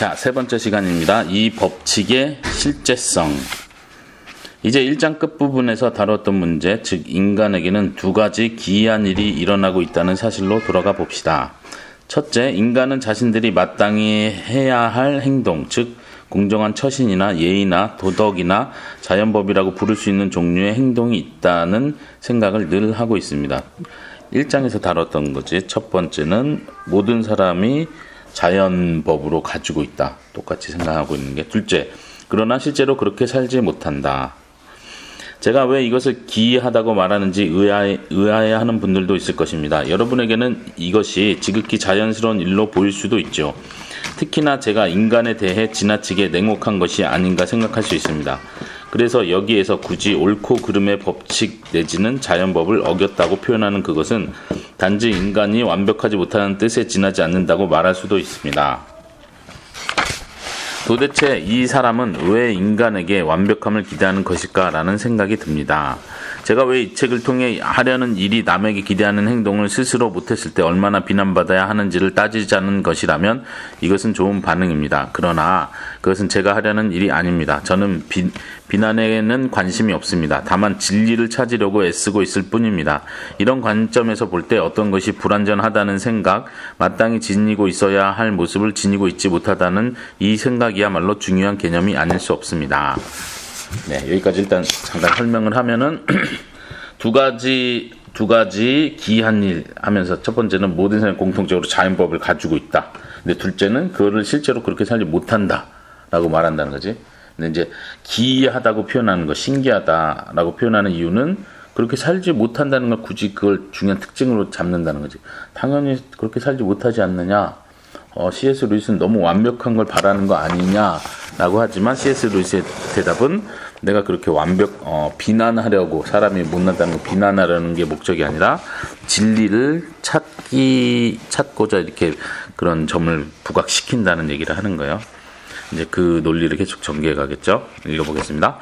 자, 세 번째 시간입니다. 이 법칙의 실제성. 이제 1장 끝부분에서 다뤘던 문제, 즉, 인간에게는 두 가지 기이한 일이 일어나고 있다는 사실로 돌아가 봅시다. 첫째, 인간은 자신들이 마땅히 해야 할 행동, 즉, 공정한 처신이나 예의나 도덕이나 자연법이라고 부를 수 있는 종류의 행동이 있다는 생각을 늘 하고 있습니다. 1장에서 다뤘던 거지. 첫 번째는 모든 사람이 자연법으로 가지고 있다. 똑같이 생각하고 있는 게. 둘째, 그러나 실제로 그렇게 살지 못한다. 제가 왜 이것을 기이하다고 말하는지 의아해, 의아해 하는 분들도 있을 것입니다. 여러분에게는 이것이 지극히 자연스러운 일로 보일 수도 있죠. 특히나 제가 인간에 대해 지나치게 냉혹한 것이 아닌가 생각할 수 있습니다. 그래서 여기에서 굳이 옳고 그름의 법칙 내지는 자연법을 어겼다고 표현하는 그것은 단지 인간이 완벽하지 못하는 뜻에 지나지 않는다고 말할 수도 있습니다. 도대체 이 사람은 왜 인간에게 완벽함을 기대하는 것일까라는 생각이 듭니다. 제가 왜 이 책을 통해 하려는 일이 남에게 기대하는 행동을 스스로 못했을 때 얼마나 비난받아야 하는지를 따지자는 것이라면 이것은 좋은 반응입니다. 그러나 그것은 제가 하려는 일이 아닙니다. 저는 비, 비난에는 관심이 없습니다. 다만 진리를 찾으려고 애쓰고 있을 뿐입니다. 이런 관점에서 볼 때 어떤 것이 불완전하다는 생각, 마땅히 지니고 있어야 할 모습을 지니고 있지 못하다는 이 생각이야말로 중요한 개념이 아닐 수 없습니다. 네, 여기까지 일단 잠깐 설명을 하면은 두 가지 두 가지 기이한 일 하면서 첫 번째는 모든 사람이 공통적으로 자연법을 가지고 있다. 근데 둘째는 그거를 실제로 그렇게 살지 못한다라고 말한다는 거지. 근데 이제 기이하다고 표현하는 거, 신기하다라고 표현하는 이유는 그렇게 살지 못한다는 걸 굳이 그걸 중요한 특징으로 잡는다는 거지. 당연히 그렇게 살지 못하지 않느냐. 어, C.S. 루이스는 너무 완벽한 걸 바라는 거 아니냐 라고 하지만 C.S. 루이스의 대답은 내가 그렇게 완벽 어, 비난하려고 사람이 못난다는 거 비난하려는 게 목적이 아니라 진리를 찾기 찾고자 이렇게 그런 점을 부각시킨다는 얘기를 하는 거예요. 이제 그 논리를 계속 전개해 가겠죠. 읽어보겠습니다.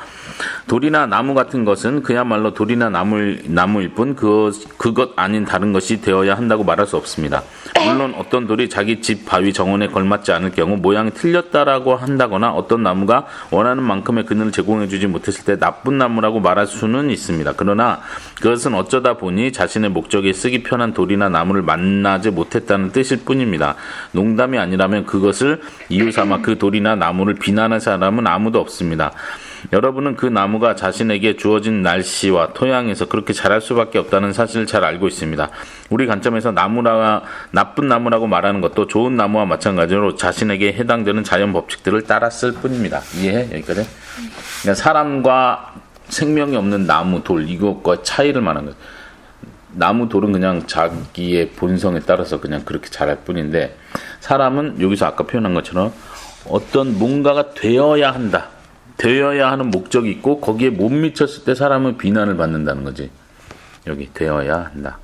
돌이나 나무 같은 것은 그야말로 돌이나 나무, 나무일 뿐 그, 그것 아닌 다른 것이 되어야 한다고 말할 수 없습니다. 물론 어떤 돌이 자기 집 바위 정원에 걸맞지 않을 경우 모양이 틀렸다라고 한다거나 어떤 나무가 원하는 만큼의 그늘을 제공해주지 못했을 때 나쁜 나무라고 말할 수는 있습니다. 그러나 그것은 어쩌다 보니 자신의 목적에 쓰기 편한 돌이나 나무를 만나지 못했다는 뜻일 뿐입니다. 농담이 아니라면 그것을 이유 삼아 그 돌이나 나무를 비난할 사람은 아무도 없습니다. 여러분은 그 나무가 자신에게 주어진 날씨와 토양에서 그렇게 자랄 수밖에 없다는 사실을 잘 알고 있습니다. 우리 관점에서 나무라 나쁜 나무라고 말하는 것도 좋은 나무와 마찬가지로 자신에게 해당되는 자연 법칙들을 따랐을 뿐입니다. 이해해 여기까지? 그러니까 사람과 생명이 없는 나무, 돌 이것과 차이를 말하는 거예요. 나무 돌은 그냥 자기의 본성에 따라서 그냥 그렇게 자랄 뿐인데 사람은 여기서 아까 표현한 것처럼 어떤 뭔가가 되어야 한다. 되어야 하는 목적이 있고 거기에 못 미쳤을 때 사람은 비난을 받는다는 거지. 여기 되어야 한다.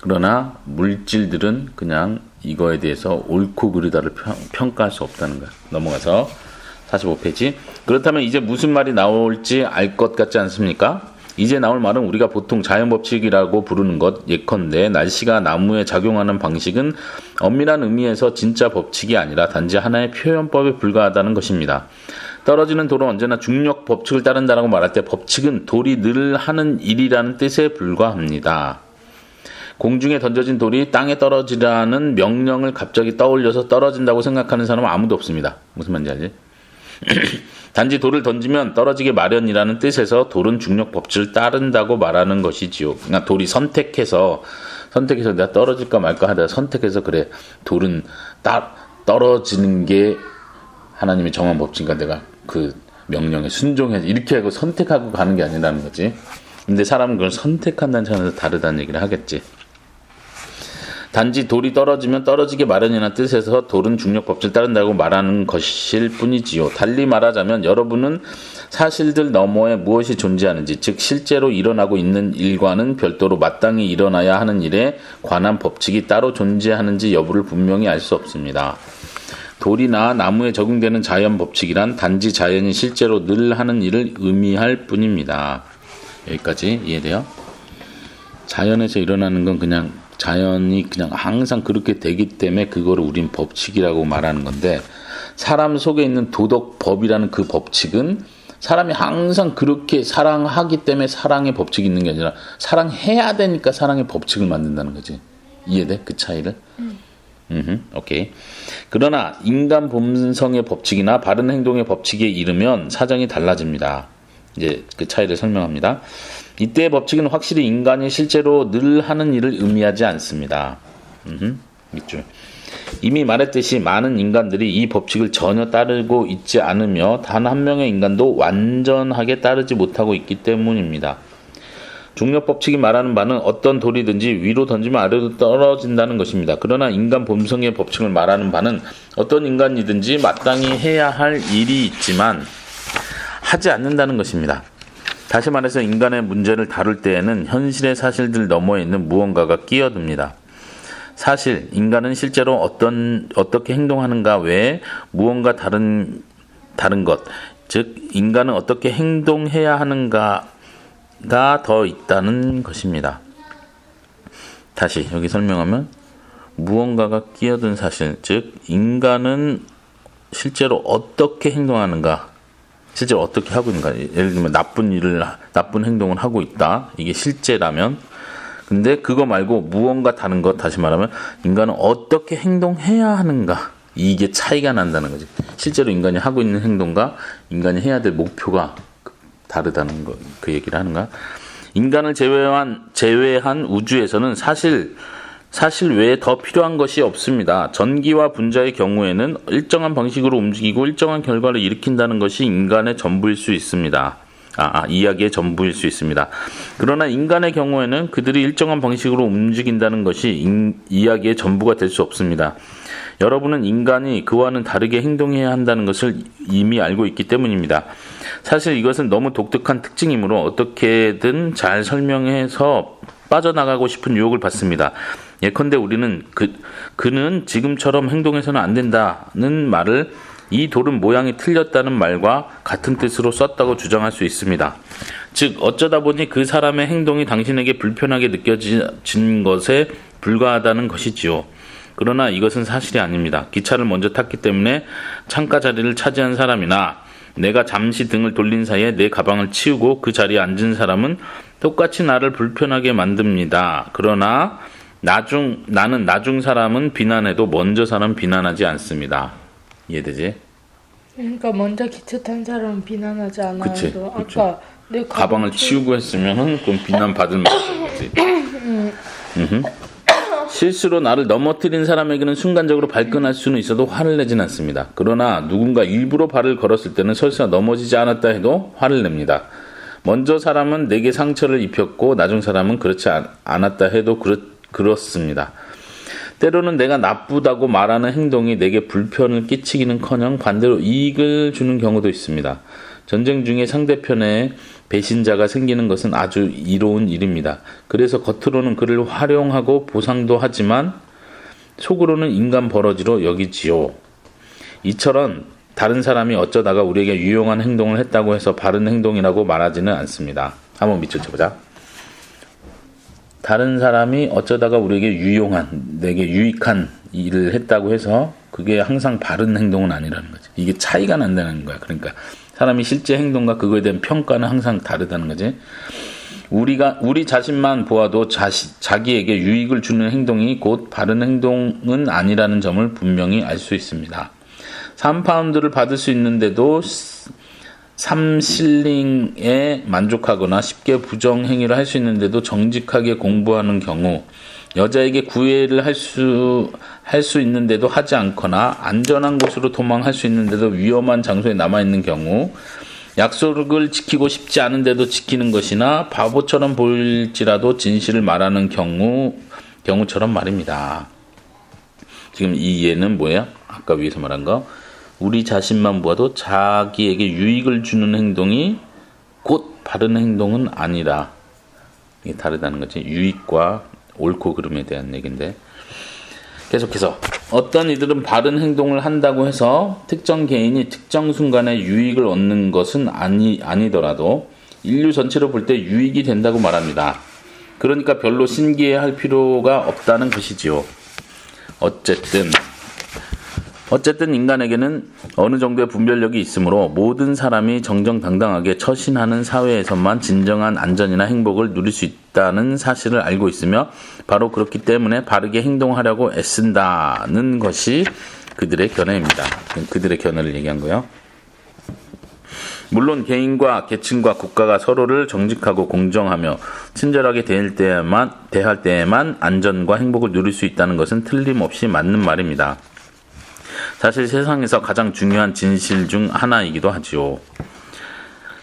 그러나 물질들은 그냥 이거에 대해서 옳고 그르다를 평, 가할수 없다는 거야. 넘어가서 45페이지. 그렇다면 이제 무슨 말이 나올지 알 것 같지 않습니까? 이제 나올 말은 우리가 보통 자연 법칙이라고 부르는 것 예컨대 날씨가 나무에 작용하는 방식은 엄밀한 의미에서 진짜 법칙이 아니라 단지 하나의 표현법에 불과하다는 것입니다. 떨어지는 돌은 언제나 중력 법칙을 따른다라고 말할 때 법칙은 돌이 늘 하는 일이라는 뜻에 불과합니다. 공중에 던져진 돌이 땅에 떨어지라는 명령을 갑자기 떠올려서 떨어진다고 생각하는 사람은 아무도 없습니다. 무슨 말인지 알지? 단지 돌을 던지면 떨어지게 마련이라는 뜻에서 돌은 중력 법칙을 따른다고 말하는 것이지요. 그러니까 돌이 선택해서 선택해서 내가 떨어질까 말까 하다 선택해서 그래 돌은 따, 떨어지는 게 하나님의 정한 법칙인가 내가 그 명령에 순종해서 이렇게 하고 선택하고 가는 게 아니라는 거지. 근데 사람은 그걸 선택한다는 차원에서 다르다는 얘기를 하겠지. 단지 돌이 떨어지면 떨어지게 마련이라는 뜻에서 돌은 중력 법칙을 따른다고 말하는 것일 뿐이지요. 달리 말하자면 여러분은 사실들 너머에 무엇이 존재하는지, 즉 실제로 일어나고 있는 일과는 별도로 마땅히 일어나야 하는 일에 관한 법칙이 따로 존재하는지 여부를 분명히 알 수 없습니다. 돌이나 나무에 적용되는 자연 법칙이란 단지 자연이 실제로 늘 하는 일을 의미할 뿐입니다. 여기까지 이해돼요? 자연에서 일어나는 건 그냥 자연이 그냥 항상 그렇게 되기 때문에 그거를 우린 법칙이라고 말하는 건데 사람 속에 있는 도덕 법이라는 그 법칙은 사람이 항상 그렇게 사랑하기 때문에 사랑의 법칙이 있는 게 아니라 사랑해야 되니까 사랑의 법칙을 만든다는 거지. 이해돼? 그 차이를? 음, 오케이. 그러나 인간 본성의 법칙이나 바른 행동의 법칙에 이르면 사정이 달라집니다. 이제 그 차이를 설명합니다. 이때의 법칙은 확실히 인간이 실제로 늘 하는 일을 의미하지 않습니다. 음, 밑줄. 이미 말했듯이 많은 인간들이 이 법칙을 전혀 따르고 있지 않으며 단 한 명의 인간도 완전하게 따르지 못하고 있기 때문입니다. 중력 법칙이 말하는 바는 어떤 돌이든지 위로 던지면 아래로 떨어진다는 것입니다. 그러나 인간 본성의 법칙을 말하는 바는 어떤 인간이든지 마땅히 해야 할 일이 있지만 하지 않는다는 것입니다. 다시 말해서 인간의 문제를 다룰 때에는 현실의 사실들 너머에 있는 무언가가 끼어듭니다. 사실 인간은 실제로 어떤 어떻게 행동하는가 외에 무언가 다른 다른 것, 즉 인간은 어떻게 행동해야 하는가가 더 있다는 것입니다. 다시 여기 설명하면 무언가가 끼어든 사실, 즉 인간은 실제로 어떻게 행동하는가, 실제로 어떻게 하고 있는가. 예를 들면 나쁜 일을 나쁜 행동을 하고 있다. 이게 실제라면 근데 그거 말고 무언가 다른 것 다시 말하면 인간은 어떻게 행동해야 하는가 이게 차이가 난다는 거지. 실제로 인간이 하고 있는 행동과 인간이 해야 될 목표가 다르다는 거 그 얘기를 하는가. 인간을 제외한 제외한 우주에서는 사실 사실 외에 더 필요한 것이 없습니다. 전기와 분자의 경우에는 일정한 방식으로 움직이고 일정한 결과를 일으킨다는 것이 인간의 전부일 수 있습니다. 아, 아, 이야기의 전부일 수 있습니다. 그러나 인간의 경우에는 그들이 일정한 방식으로 움직인다는 것이 인, 이야기의 전부가 될 수 없습니다. 여러분은 인간이 그와는 다르게 행동해야 한다는 것을 이미 알고 있기 때문입니다. 사실 이것은 너무 독특한 특징이므로 어떻게든 잘 설명해서 빠져나가고 싶은 유혹을 받습니다. 예컨대 우리는 그, 그는 지금처럼 행동해서는 안 된다는 말을 이 돌은 모양이 틀렸다는 말과 같은 뜻으로 썼다고 주장할 수 있습니다. 즉, 어쩌다 보니 그 사람의 행동이 당신에게 불편하게 느껴진 것에 불과하다는 것이지요. 그러나 이것은 사실이 아닙니다. 기차를 먼저 탔기 때문에 창가 자리를 차지한 사람이나 내가 잠시 등을 돌린 사이에 내 가방을 치우고 그 자리에 앉은 사람은 똑같이 나를 불편하게 만듭니다. 그러나 나중 나는 나중 사람은 비난해도 먼저 사람 비난하지 않습니다. 이해되지? 그러니까 먼저 기차 탄 사람은 비난하지 않아도 그치, 그치. 아까 내 가방 을 치우고 했으면은 그럼 비난 받을 만하지. 실수로 나를 넘어뜨린 사람에게는 순간적으로 발끈할 수는 있어도 화를 내진 않습니다. 그러나 누군가 일부러 발을 걸었을 때는 설사 넘어지지 않았다 해도 화를 냅니다. 먼저 사람은 내게 상처를 입혔고 나중 사람은 그렇지 않, 않았다 해도 그렇, 그렇습니다. 때로는 내가 나쁘다고 말하는 행동이 내게 불편을 끼치기는커녕 반대로 이익을 주는 경우도 있습니다. 전쟁 중에 상대편에 배신자가 생기는 것은 아주 이로운 일입니다. 그래서 겉으로는 그를 활용하고 보상도 하지만 속으로는 인간 버러지로 여기지요. 이처럼 다른 사람이 어쩌다가 우리에게 유용한 행동을 했다고 해서 바른 행동이라고 말하지는 않습니다. 한번 밑줄 쳐보자. 다른 사람이 어쩌다가 우리에게 유용한, 내게 유익한 일을 했다고 해서 그게 항상 바른 행동은 아니라는 거지. 이게 차이가 난다는 거야. 그러니까 사람이 실제 행동과 그거에 대한 평가는 항상 다르다는 거지. 우리가 우리 자신만 보아도 자시, 자기에게 유익을 주는 행동이 곧 바른 행동은 아니라는 점을 분명히 알 수 있습니다. 3파운드를 받을 수 있는데도 3실링에 만족하거나 쉽게 부정행위를 할 수 있는데도 정직하게 공부하는 경우 여자에게 구애를 할 수, 할 수 있는데도 하지 않거나 안전한 곳으로 도망할 수 있는데도 위험한 장소에 남아있는 경우 약속을 지키고 싶지 않은데도 지키는 것이나 바보처럼 보일지라도 진실을 말하는 경우, 경우처럼 말입니다. 지금 이 예는 뭐야? 아까 위에서 말한 거. 우리 자신만 보아도 자기에게 유익을 주는 행동이 곧 바른 행동은 아니라 이게 다르다는 거지. 유익과 옳고 그름에 대한 얘기인데 계속해서 어떤 이들은 바른 행동을 한다고 해서 특정 개인이 특정 순간에 유익을 얻는 것은 아니 아니더라도 인류 전체로 볼 때 유익이 된다고 말합니다. 그러니까 별로 신기해할 필요가 없다는 것이지요. 어쨌든 어쨌든 인간에게는 어느 정도의 분별력이 있으므로 모든 사람이 정정당당하게 처신하는 사회에서만 진정한 안전이나 행복을 누릴 수 있다는 사실을 알고 있으며 바로 그렇기 때문에 바르게 행동하려고 애쓴다는 것이 그들의 견해입니다. 그들의 견해를 얘기한 거요. 물론 개인과 계층과 국가가 서로를 정직하고 공정하며 친절하게 대할 때에만 대할 때에만 안전과 행복을 누릴 수 있다는 것은 틀림없이 맞는 말입니다. 사실 세상에서 가장 중요한 진실 중 하나이기도 하지요.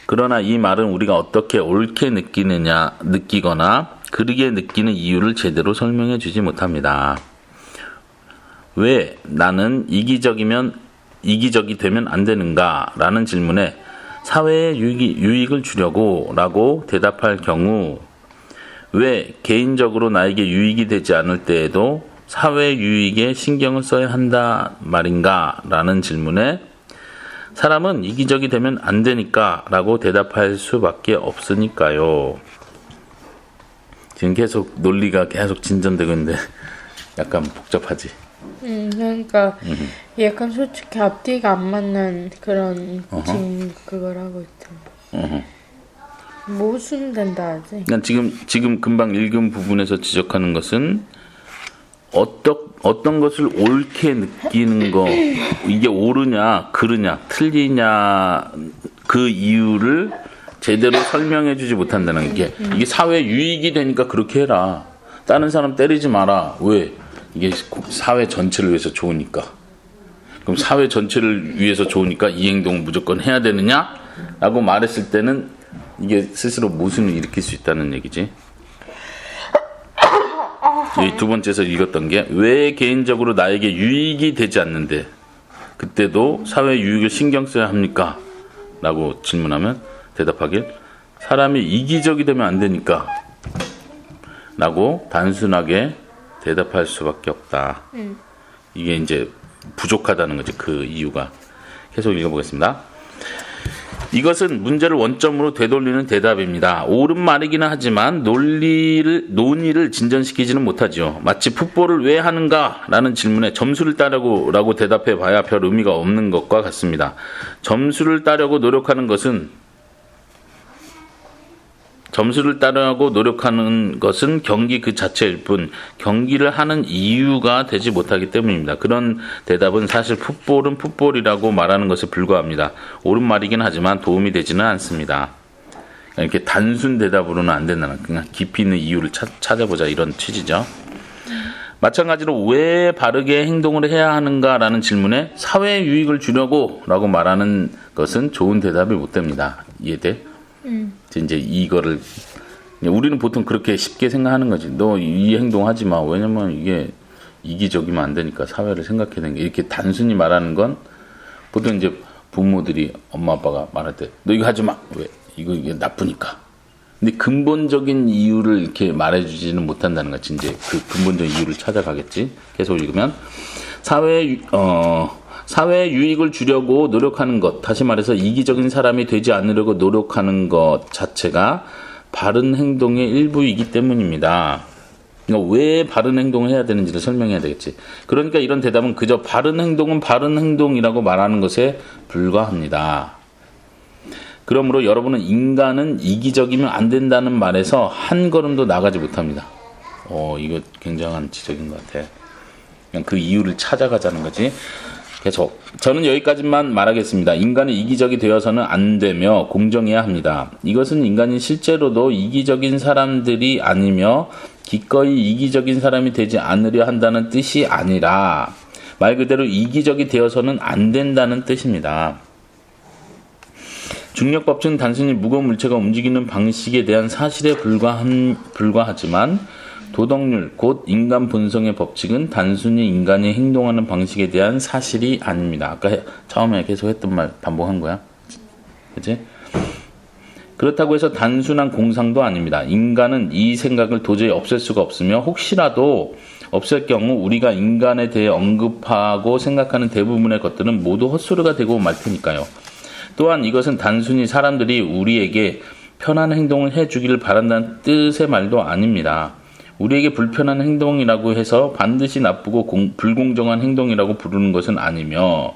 그러나 이 말은 우리가 어떻게 옳게 느끼느냐, 느끼거나 그르게 느끼는 이유를 제대로 설명해 주지 못합니다. 왜 나는 이기적이면, 이기적이 되면 안 되는가? 라는 질문에 사회에 유익이, 유익 을 주려고 라고 대답할 경우 왜 개인적으로 나에게 유익이 되지 않을 때에도 사회 유익에 신경을 써야 한다 말인가? 라는 질문에 사람은 이기적이 되면 안 되니까 라고 대답할 수밖에 없으니까요. 지금 계속 논리가 계속 진전되고 있는데 약간 복잡하지. 음, 그러니까 약간 솔직히 앞뒤가 안 맞는 그런 지금 그걸 하고 있잖아. 뭐 순된다 하지? 지금 지금 금방 읽은 부분에서 지적하는 것은 어떤 어떤 것을 옳게 느끼는 거 이게 옳으냐 그르냐 틀리냐 그 이유를 제대로 설명해 주지 못한다는 게 이게 사회 유익이 되니까 그렇게 해라. 다른 사람 때리지 마라. 왜? 이게 사회 전체를 위해서 좋으니까. 그럼 사회 전체를 위해서 좋으니까 이 행동을 무조건 해야 되느냐라고 말했을 때는 이게 스스로 모순을 일으킬 수 있다는 얘기지. 이두 번째에서 읽었던 게 왜 개인적으로 나에게 유익이 되지 않는데 그때도 사회 유익을 신경 써야 합니까? 라고 질문하면 대답하길 사람이 이기적이 되면 안 되니까 라고 단순하게 대답할 수밖에 없다. 이게 이제 부족하다는 거지 그 이유가 계속 읽어보겠습니다. 이것은 문제를 원점으로 되돌리는 대답입니다. 옳은 말이기는 하지만 논리를 논의를 진전시키지는 못하죠. 마치 풋볼을 왜 하는가라는 질문에 점수를 따려고라고 대답해 봐야 별 의미가 없는 것과 같습니다. 점수를 따려고 노력하는 것은 점수를 따르고 노력하는 것은 경기 그 자체일 뿐 경기를 하는 이유가 되지 못하기 때문입니다. 그런 대답은 사실 풋볼은 풋볼이라고 말하는 것에 불과합니다. 옳은 말이긴 하지만 도움이 되지는 않습니다. 이렇게 단순 대답으로는 안 된다는 그냥 깊이 있는 이유를 찾, 찾아보자 이런 취지죠. 마찬가지로 왜 바르게 행동을 해야 하는가라는 질문에 사회 유익을 주려고 라고 말하는 것은 좋은 대답이 못 됩니다. 이해돼? 이제 이거를 우리는 보통 그렇게 쉽게 생각하는 거지. 너 이 행동 하지 마. 왜냐면 이게 이기적이면 안 되니까 사회를 생각해야 되는 게 이렇게 단순히 말하는 건 보통 이제 부모들이 엄마 아빠가 말할 때 너 이거 하지 마. 왜? 이거 이게 나쁘니까. 근데 근본적인 이유를 이렇게 말해주지는 못한다는 거지. 이제 그 근본적인 이유를 찾아가겠지. 계속 읽으면 사회 유- 어 사회 유익을 주려고 노력하는 것, 다시 말해서 이기적인 사람이 되지 않으려고 노력하는 것 자체가 바른 행동의 일부이기 때문입니다. 그러니까 왜 바른 행동을 해야 되는지를 설명해야 되겠지. 그러니까 이런 대답은 그저 바른 행동은 바른 행동이라고 말하는 것에 불과합니다. 그러므로 여러분은 인간은 이기적이면 안 된다는 말에서 한 걸음도 나가지 못합니다. 어, 이거 굉장한 지적인 것 같아. 그냥 그 이유를 찾아가자는 거지. 계속. 저는 여기까지만 말하겠습니다. 인간은 이기적이 되어서는 안 되며 공정해야 합니다. 이것은 인간이 실제로도 이기적인 사람들이 아니며 기꺼이 이기적인 사람이 되지 않으려 한다는 뜻이 아니라 말 그대로 이기적이 되어서는 안 된다는 뜻입니다. 중력 법칙은 단순히 무거운 물체가 움직이는 방식에 대한 사실에 불과한, 불과하지만 도덕률, 곧 인간 본성의 법칙은 단순히 인간이 행동하는 방식에 대한 사실이 아닙니다. 아까 해- 처음에 계속 했던 말 반복한 거야. 그치? 그렇다고 해서 단순한 공상도 아닙니다. 인간은 이 생각을 도저히 없앨 수가 없으며 혹시라도 없앨 경우 우리가 인간에 대해 언급하고 생각하는 대부분의 것들은 모두 헛소리가 되고 말 테니까요. 또한 이것은 단순히 사람들이 우리에게 편한 행동을 해주기를 바란다는 뜻의 말도 아닙니다. 우리에게 불편한 행동이라고 해서 반드시 나쁘고 공- 불공정한 행동이라고 부르는 것은 아니며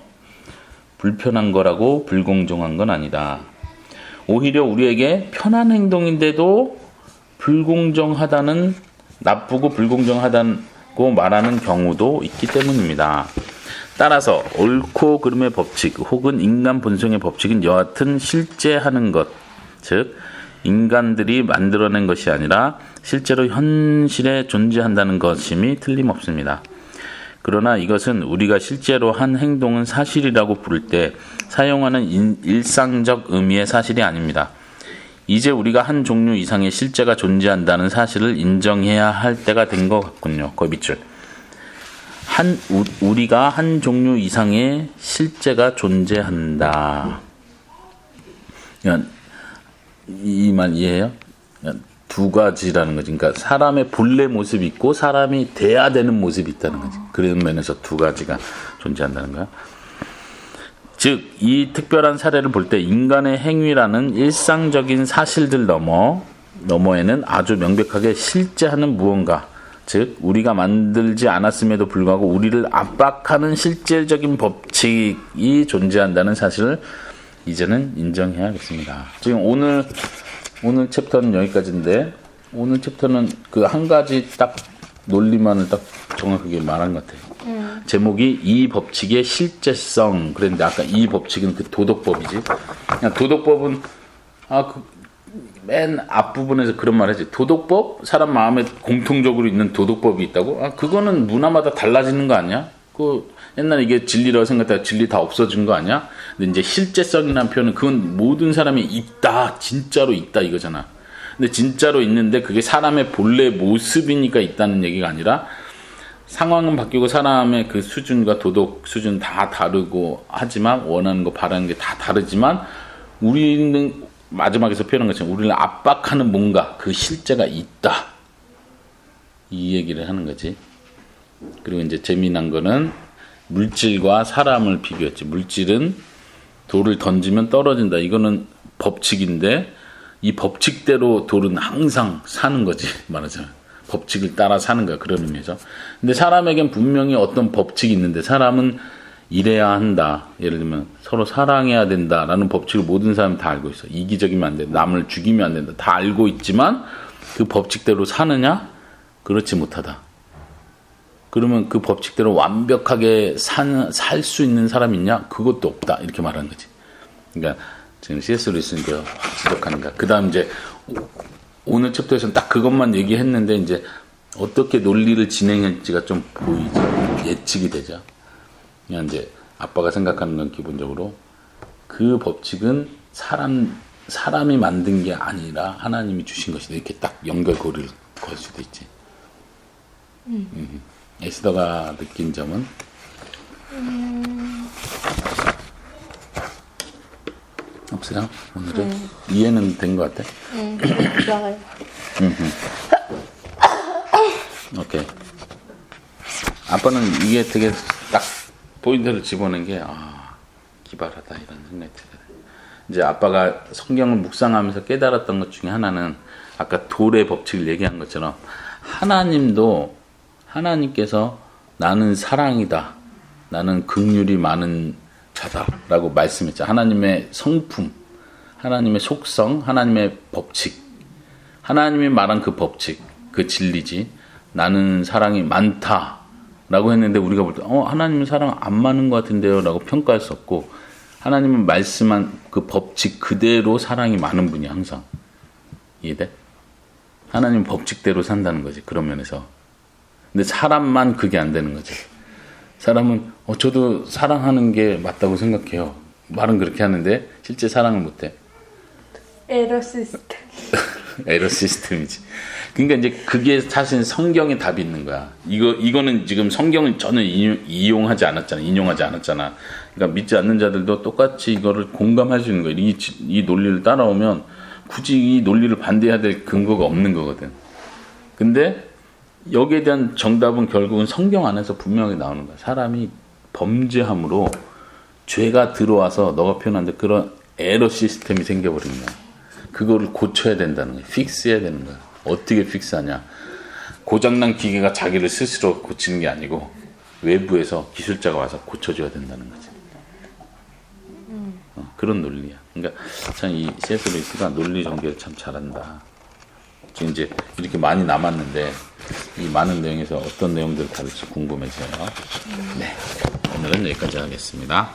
불편한 거라고 불공정한 건 아니다. 오히려 우리에게 편한 행동인데도 불공정하다는 나쁘고 불공정하다고 말하는 경우도 있기 때문입니다. 따라서 옳고 그름의 법칙 혹은 인간 본성의 법칙은 여하튼 실제 하는 것, 즉 인간들이 만들어낸 것이 아니라 실제로 현실에 존재한다는 것임이 틀림없습니다. 그러나 이것은 우리가 실제로 한 행동은 사실이라고 부를 때 사용하는 인- 일상적 의미의 사실이 아닙니다. 이제 우리가 한 종류 이상의 실제가 존재한다는 사실을 인정해야 할 때가 된 것 같군요. 그 밑줄. 한 우, 우리가 한 종류 이상의 실제가 존재한다. 이말 이해해요? 두 가지라는 거지. 그러니까 사람의 본래 모습이 있고 사람이 돼야 되는 모습이 있다는 거지. 그런 면에서 두 가지가 존재한다는 거야. 즉, 이 특별한 사례를 볼 때 인간의 행위라는 일상적인 사실들 넘어, 너머에는 아주 명백하게 실제하는 무언가, 즉, 우리가 만들지 않았음에도 불구하고 우리를 압박하는 실질적인 법칙이 존재한다는 사실을 이제는 인정해야겠습니다. 지금 오늘, 오늘 챕터는 여기까지인데, 오늘 챕터는 그 한 가지 딱 논리만을 딱 정확하게 말한 것 같아요. 제목이 이 법칙의 실제성 그랬는데 아까 이 법칙은 그 도덕법이지. 그냥 도덕법은 아 그 맨 앞부분에서 그런 말 하지. 도덕법 사람 마음에 공통적으로 있는 도덕법이 있다고? 아 그거는 문화마다 달라지는 거 아니야? 그 옛날에 이게 진리라고 생각했다가 진리 다 없어진 거 아니야? 근데 이제 실제성이라는 표현은 그건 모든 사람이 있다, 진짜로 있다 이거잖아. 근데 진짜로 있는데 그게 사람의 본래 모습이니까 있다는 얘기가 아니라 상황은 바뀌고 사람의 그 수준과 도덕 수준 다 다르고 하지만 원하는 거 바라는 게 다 다르지만 우리는 마지막에서 표현한 것처럼 우리를 압박하는 뭔가 그 실제가 있다. 이 얘기를 하는 거지. 그리고 이제 재미난 거는 물질과 사람을 비교했지. 물질은 돌을 던지면 떨어진다. 이거는 법칙인데 이 법칙대로 돌은 항상 사는 거지 말하자면. 법칙을 따라 사는 거야. 그런 의미에서 근데 사람에겐 분명히 어떤 법칙이 있는데 사람은 이래야 한다. 예를 들면 서로 사랑해야 된다라는 법칙을 모든 사람이 다 알고 있어. 이기적이면 안 된다 남을 죽이면 안 된다. 다 알고 있지만 그 법칙대로 사느냐? 그렇지 못하다 그러면 그 법칙대로 완벽하게 살 수 있는 사람이 있냐 그것도 없다 이렇게 말하는 거지 그러니까 지금 C.S. 루이스가 지적하는 거야 그 다음 이제 오늘 챕터에서는 딱 그것만 얘기했는데 이제 어떻게 논리를 진행할지가 좀 보이죠. 예측이 되죠. 그냥 이제 아빠가 생각하는 건 기본적으로 그 법칙은 사람 사람이 만든 게 아니라 하나님이 주신 것이다. 이렇게 딱 연결고리를 걸 수도 있지. 음. 에스더가 느낀 점은 없어요. 오늘은 이해는 된 것 같아. 응, 좋아요. 오케이. 아빠는 이게 되게 딱 포인트를 집어넣은 게, 아, 기발하다, 이런 생각이 들어요. 이제 아빠가 성경을 묵상하면서 깨달았던 것 중에 하나는 아까 돌의 법칙을 얘기한 것처럼 하나님도 하나님께서 나는 사랑이다. 나는 긍휼이 많은 자다라고 말씀했죠. 하나님의 성품, 하나님의 속성, 하나님의 법칙. 하나님이 말한 그 법칙, 그 진리지. 나는 사랑이 많다 라고 했는데 우리가 볼 때, 어, 하나님은 사랑 안 많은 것 같은데요 라고 평가했었고, 하나님은 말씀한 그 법칙 그대로 사랑이 많은 분이 항상 이해돼? 하나님 법칙대로 산다는 거지 그런 면에서. 근데 사람만 그게 안 되는 거지. 사람은 어, 저도 사랑하는 게 맞다고 생각해요. 말은 그렇게 하는데 실제 사랑을 못 해. 에러 시스템. 에러 시스템이지. 그러니까 이제 그게 사실 성경에 답이 있는 거야. 이거 이거는 지금 성경을 전혀 인용, 이용하지 않았잖아. 인용하지 않았잖아. 그러니까 믿지 않는 자들도 똑같이 이거를 공감할 수 있는 거야. 이, 지- 이 논리를 따라오면 굳이 이 논리를 반대해야 될 근거가 없는 거거든. 근데 여기에 대한 정답은 결국은 성경 안에서 분명히 나오는 거야. 사람이 범죄함으로 죄가 들어와서 너가 표현한 데 그런 에러 시스템이 생겨버린 거야. 그거를 고쳐야 된다는 거예요. 픽스해야 되는 거야. 어떻게 픽스하냐? 고장난 기계가 자기를 스스로 고치는 게 아니고 외부에서 기술자가 와서 고쳐줘야 된다는 거지. 어, 그런 논리야. 그러니까 참이 C.S. 루이스가 논리 전개를 참 잘한다. 지금 이제 이렇게 많이 남았는데 이 많은 내용에서 어떤 내용들을 다룰지 궁금해져요. 네, 오늘은 여기까지 하겠습니다.